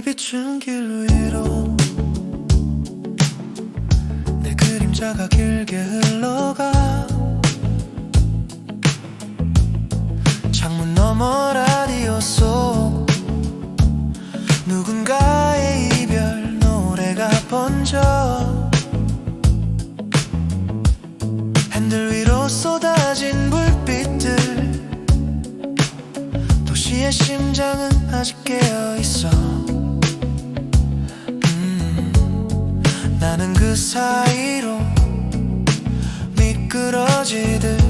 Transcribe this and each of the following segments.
빛이 비춘 길 위로 내 그림자가 길게 흘러가. 창문 너머 라디오 속 누군가의 이별 노래가 번져. 핸들 위로 쏟아진 불빛들. 도시의 심장은 아직 깨어있어. 그 사이로 미끄러지듯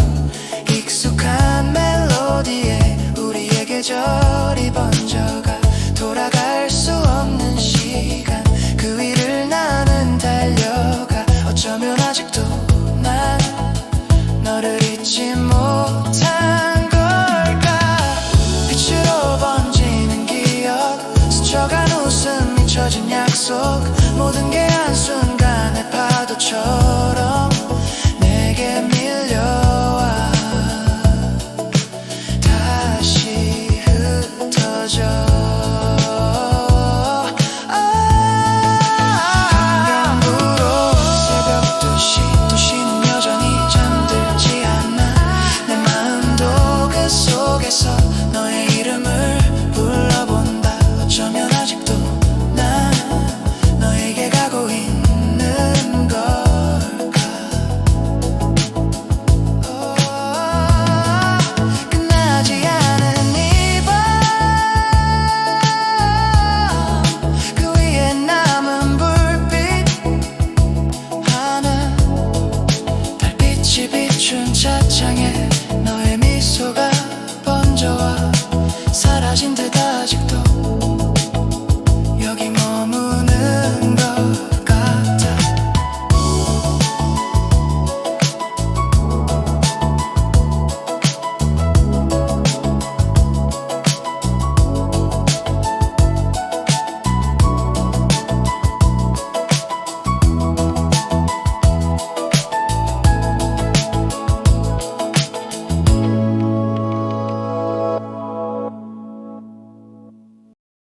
약속. 모든 게